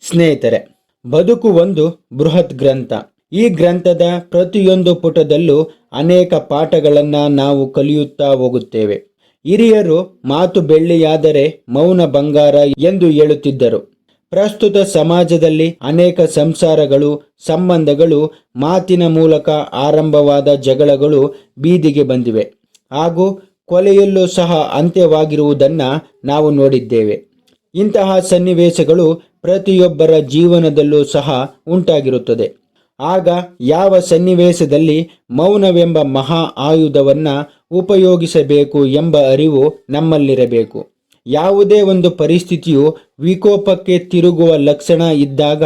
ಸ್ನೇಹಿತರೆ, ಬದುಕು ಒಂದು ಬೃಹತ್ ಗ್ರಂಥ. ಈ ಗ್ರಂಥದ ಪ್ರತಿಯೊಂದು ಪುಟದಲ್ಲೂ ಅನೇಕ ಪಾಠಗಳನ್ನು ನಾವು ಕಲಿಯುತ್ತಾ ಹೋಗುತ್ತೇವೆ. ಹಿರಿಯರು ಮಾತು ಬೆಳ್ಳಿಯಾದರೆ ಮೌನ ಬಂಗಾರ ಎಂದು ಹೇಳುತ್ತಿದ್ದರು. ಪ್ರಸ್ತುತ ಸಮಾಜದಲ್ಲಿ ಅನೇಕ ಸಂಸಾರಗಳು, ಸಂಬಂಧಗಳು, ಮಾತಿನ ಮೂಲಕ ಆರಂಭವಾದ ಜಗಳಗಳು ಬೀದಿಗೆ ಬಂದಿವೆ. ಹಾಗೂ ಕೊಲೆಯಲ್ಲೂ ಸಹ ಅಂತ್ಯವಾಗಿರುವುದನ್ನು ನಾವು ನೋಡಿದ್ದೇವೆ. ಇಂತಹ ಸನ್ನಿವೇಶಗಳು ಪ್ರತಿಯೊಬ್ಬರ ಜೀವನದಲ್ಲೂ ಸಹ ಉಂಟಾಗಿರುತ್ತದೆ. ಆಗ ಯಾವ ಸನ್ನಿವೇಶದಲ್ಲಿ ಮೌನವೆಂಬ ಮಹಾ ಆಯುಧವನ್ನು ಉಪಯೋಗಿಸಬೇಕು ಎಂಬ ಅರಿವು ನಮ್ಮಲ್ಲಿರಬೇಕು. ಯಾವುದೇ ಒಂದು ಪರಿಸ್ಥಿತಿಯು ವಿಕೋಪಕ್ಕೆ ತಿರುಗುವ ಲಕ್ಷಣ ಇದ್ದಾಗ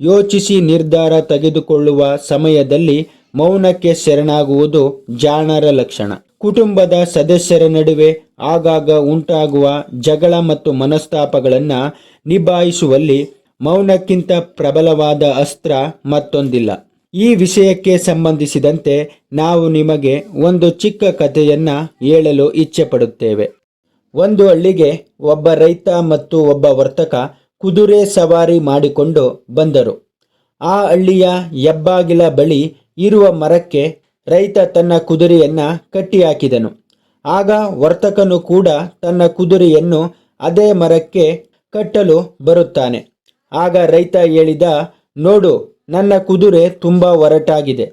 ಯೋಚಿಸಿ ನಿರ್ಧಾರ ತೆಗೆದುಕೊಳ್ಳುವ ಸಮಯದಲ್ಲಿ ಮೌನಕ್ಕೆ ಶರಣಾಗುವುದು ಜಾಣರ ಲಕ್ಷಣ. ಕುಟುಂಬದ ಸದಸ್ಯರ ನಡುವೆ ಆಗಾಗ ಉಂಟಾಗುವ ಜಗಳ ಮತ್ತು ಮನಸ್ತಾಪಗಳನ್ನು ನಿಭಾಯಿಸುವಲ್ಲಿ ಮೌನಕ್ಕಿಂತ ಪ್ರಬಲವಾದ ಅಸ್ತ್ರ ಮತ್ತೊಂದಿಲ್ಲ. ಈ ವಿಷಯಕ್ಕೆ ಸಂಬಂಧಿಸಿದಂತೆ ನಾವು ನಿಮಗೆ ಒಂದು ಚಿಕ್ಕ ಕಥೆಯನ್ನು ಹೇಳಲು ಇಚ್ಛೆ ಪಡುತ್ತೇವೆ ಒಂದು ಹಳ್ಳಿಗೆ ಒಬ್ಬ ರೈತ ಮತ್ತು ಒಬ್ಬ ವರ್ತಕ ಕುದುರೆ ಸವಾರಿ ಮಾಡಿಕೊಂಡು ಬಂದರು. ಆ ಹಳ್ಳಿಯ ಹೆಬ್ಬಾಗಿಲ ಬಳಿ ಇರುವ ಮರಕ್ಕೆ ರೈತ ತನ್ನ ಕುದುರೆಯನ್ನು ಕಟ್ಟಿಹಾಕಿದನು. ಆಗ ವರ್ತಕನು ಕೂಡ ತನ್ನ ಕುದುರೆಯನ್ನು ಅದೇ ಮರಕ್ಕೆ ಕಟ್ಟಲು ಬರುತ್ತಾನೆ. ಆಗ ರೈತ ಹೇಳಿದ, ನೋಡು, ನನ್ನ ಕುದುರೆ ತುಂಬ ಒರಟಾಗಿದೆ.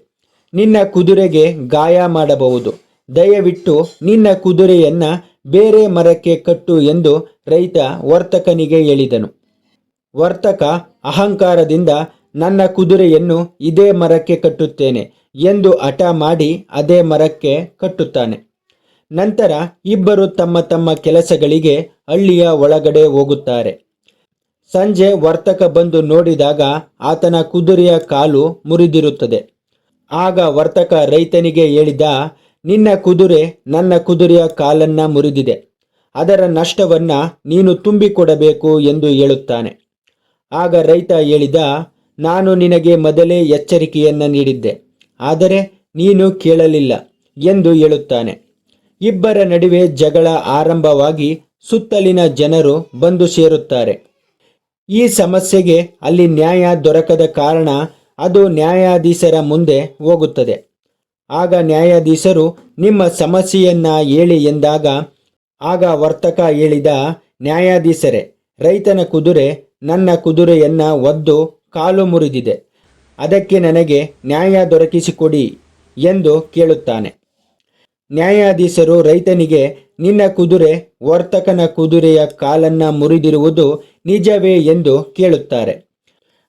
ನಿನ್ನ ಕುದುರೆಗೆ ಗಾಯ ಮಾಡಬಹುದು. ದಯವಿಟ್ಟು ನಿನ್ನ ಕುದುರೆಯನ್ನ ಬೇರೆ ಮರಕ್ಕೆ ಕಟ್ಟು ಎಂದು ರೈತ ವರ್ತಕನಿಗೆ ಹೇಳಿದನು. ವರ್ತಕ ಅಹಂಕಾರದಿಂದ ನನ್ನ ಕುದುರೆಯನ್ನು ಇದೇ ಮರಕ್ಕೆ ಕಟ್ಟುತ್ತೇನೆ ಎಂದು ಹಠ ಮಾಡಿ ಅದೇ ಮರಕ್ಕೆ ಕಟ್ಟುತ್ತಾನೆ. ನಂತರ ಇಬ್ಬರು ತಮ್ಮ ತಮ್ಮ ಕೆಲಸಗಳಿಗೆ ಹಳ್ಳಿಯ ಒಳಗಡೆ ಹೋಗುತ್ತಾರೆ. ಸಂಜೆ ವರ್ತಕ ಬಂದು ನೋಡಿದಾಗ ಆತನ ಕುದುರೆಯ ಕಾಲು ಮುರಿದಿರುತ್ತದೆ. ಆಗ ವರ್ತಕ ರೈತನಿಗೆ ಹೇಳಿದ, ನಿನ್ನ ಕುದುರೆ ನನ್ನ ಕುದುರೆಯ ಕಾಲನ್ನ ಮುರಿದಿದೆ. ಅದರ ನಷ್ಟವನ್ನ ನೀನು ತುಂಬಿಕೊಡಬೇಕು ಎಂದು ಹೇಳುತ್ತಾನೆ. ಆಗ ರೈತ ಹೇಳಿದ ನಾನು ನಿನಗೆ ಮೊದಲೇ ಎಚ್ಚರಿಕೆಯನ್ನ ನೀಡಿದ್ದೆ. ಆದರೆ ನೀನು ಕೇಳಲಿಲ್ಲ ಎಂದು ಹೇಳುತ್ತಾನೆ. ಇಬ್ಬರ ನಡುವೆ ಜಗಳ ಆರಂಭವಾಗಿ ಸುತ್ತಲಿನ ಜನರು ಬಂದು ಸೇರುತ್ತಾರೆ. ಈ ಸಮಸ್ಯೆಗೆ ಅಲ್ಲಿ ನ್ಯಾಯ ದೊರಕದ ಕಾರಣ ಅದು ನ್ಯಾಯಾಧೀಶರ ಮುಂದೆ ಹೋಗುತ್ತದೆ. ಆಗ ನ್ಯಾಯಾಧೀಶರು, ನಿಮ್ಮ ಸಮಸ್ಯೆಯನ್ನ ಹೇಳಿ ಎಂದಾಗ ಆಗ ವರ್ತಕ ಹೇಳಿದ ನ್ಯಾಯಾಧೀಶರೇ, ರೈತನ ಕುದುರೆ ನನ್ನ ಕುದುರೆಯನ್ನ ಒದ್ದು ಕಾಲು ಮುರಿದಿದೆ. ಅದಕ್ಕೆ ನನಗೆ ನ್ಯಾಯ ದೊರಕಿಸಿಕೊಡಿ ಎಂದು ಕೇಳುತ್ತಾನೆ. ನ್ಯಾಯಾಧೀಶರು ರೈತನಿಗೆ, ನಿನ್ನ ಕುದುರೆ ವರ್ತಕನ ಕುದುರೆಯ ಕಾಲನ್ನ ಮುರಿದಿರುವುದು ನಿಜವೇ ಎಂದು ಕೇಳುತ್ತಾರೆ.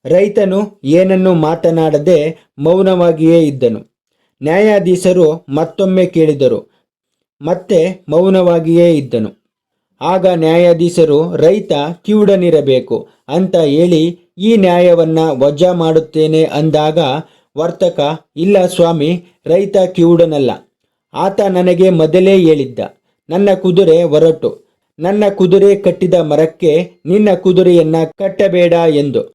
ರೈತನು ಏನನ್ನು ಮಾತನಾಡದೆ ಮೌನವಾಗಿಯೇ ಇದ್ದನು. ನ್ಯಾಯಾಧೀಶರು ಮತ್ತೊಮ್ಮೆ ಕೇಳಿದರು, ಮತ್ತೆ ಮೌನವಾಗಿಯೇ ಇದ್ದನು. ಆಗ ನ್ಯಾಯಾಧೀಶರು, ರೈತ ಕಿವುಡನಿರಬೇಕು ಅಂತ ಹೇಳಿ ಈ ನ್ಯಾಯವನ್ನ ವಜಾ ಮಾಡುತ್ತೇನೆ ಅಂದಾಗ ವರ್ತಕ, ಇಲ್ಲ ಸ್ವಾಮಿ, ರೈತ ಕಿವುಡನಲ್ಲ. ಆತ ನನಗೆ ಮೊದಲೇ ಹೇಳಿದ್ದ, ನನ್ನ ಕುದುರೆ ಹೊರಟು, ನನ್ನ ಕುದುರೆ ಕಟ್ಟಿದ ಮರಕ್ಕೆ ನಿನ್ನ ಕುದುರೆಯನ್ನ ಕಟ್ಟಬೇಡ ಎಂದು.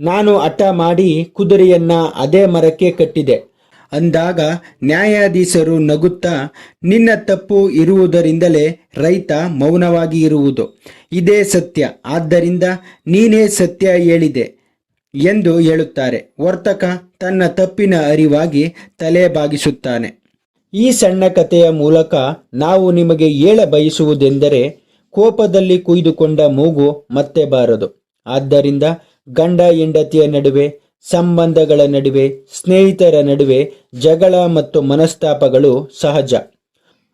ನಾನು ಹಠ ಮಾಡಿ ಕುದುರೆಯನ್ನ ಅದೇ ಮರಕ್ಕೆ ಕಟ್ಟಿದೆ. ಅಂದಾಗ ನ್ಯಾಯಾಧೀಶರು ನಗುತ್ತಾ, ನಿನ್ನ ತಪ್ಪು ಇರುವುದರಿಂದಲೇ ರೈತ ಮೌನವಾಗಿ ಇರುವುದು. ಇದೇ ಸತ್ಯ, ಆದ್ದರಿಂದ ನೀನೇ ಸತ್ಯ ಹೇಳಿದೆ ಎಂದು ಹೇಳುತ್ತಾರೆ. ವರ್ತಕ ತನ್ನ ತಪ್ಪಿನ ಅರಿವಾಗಿ ತಲೆ ಬಾಗಿಸುತ್ತಾನೆ. ಈ ಸಣ್ಣ ಕಥೆಯ ಮೂಲಕ ನಾವು ನಿಮಗೆ ಹೇಳ ಬಯಸುವುದೆಂದರೆ, ಕೋಪದಲ್ಲಿ ಕುಯ್ದುಕೊಂಡ ಮೂಗು ಮತ್ತೆ ಬಾರದು. ಆದ್ದರಿಂದ ಗಂಡ ಹೆಂಡತಿಯ ನಡುವೆ ಸಂಬಂಧಗಳ ನಡುವೆ, ಸ್ನೇಹಿತರ ನಡುವೆ ಜಗಳ ಮತ್ತು ಮನಸ್ತಾಪಗಳು ಸಹಜ.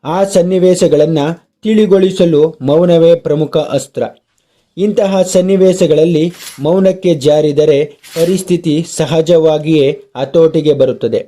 ಆ ಸನ್ನಿವೇಶಗಳನ್ನು ತಿಳಿಗೊಳಿಸಲು ಮೌನವೇ ಪ್ರಮುಖ ಅಸ್ತ್ರ. ಇಂತಹ ಸನ್ನಿವೇಶಗಳಲ್ಲಿ ಮೌನಕ್ಕೆ ಜಾರಿದರೆ ಪರಿಸ್ಥಿತಿ ಸಹಜವಾಗಿಯೇ ಹತೋಟಿಗೆ ಬರುತ್ತದೆ.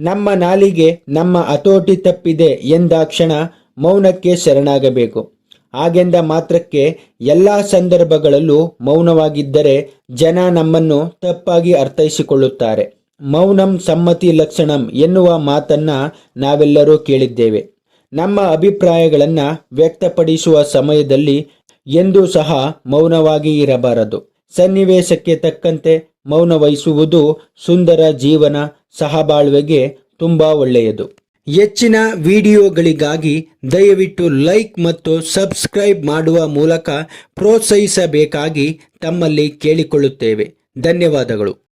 ನಮ್ಮ ನಾಲಿಗೆ ನಮ್ಮ ಹತೋಟಿ ತಪ್ಪಿದೆ ಎಂದಾಕ್ಷಣ ಮೌನಕ್ಕೆ ಶರಣಾಗಬೇಕು. ಹಾಗೆಂದ ಮಾತ್ರಕ್ಕೆ ಎಲ್ಲ ಸಂದರ್ಭಗಳಲ್ಲೂ ಮೌನವಾಗಿದ್ದರೆ ಜನ ನಮ್ಮನ್ನು ತಪ್ಪಾಗಿ ಅರ್ಥೈಸಿಕೊಳ್ಳುತ್ತಾರೆ. ಮೌನಂ ಸಮ್ಮತಿ ಲಕ್ಷಣಂ ಎನ್ನುವ ಮಾತನ್ನ ನಾವೆಲ್ಲರೂ ಕೇಳಿದ್ದೇವೆ. ನಮ್ಮ ಅಭಿಪ್ರಾಯಗಳನ್ನು ವ್ಯಕ್ತಪಡಿಸುವ ಸಮಯದಲ್ಲಿ ಎಂದೂ ಸಹ ಮೌನವಾಗಿ ಇರಬಾರದು. ಸನ್ನಿವೇಶಕ್ಕೆ ತಕ್ಕಂತೆ ಮೌನ ವಹಿಸುವುದು ಸುಂದರ ಜೀವನ, ಸಹಬಾಳ್ವೆಗೆ ತುಂಬ ಒಳ್ಳೆಯದು. ಹೆಚ್ಚಿನ ವಿಡಿಯೋಗಳಿಗಾಗಿ ದಯವಿಟ್ಟು ಲೈಕ್ ಮತ್ತು ಸಬ್ಸ್ಕ್ರೈಬ್ ಮಾಡುವ ಮೂಲಕ ಪ್ರೋತ್ಸಾಹಿಸಬೇಕಾಗಿ ತಮ್ಮಲ್ಲಿ ಕೇಳಿಕೊಳ್ಳುತ್ತೇವೆ. ಧನ್ಯವಾದಗಳು.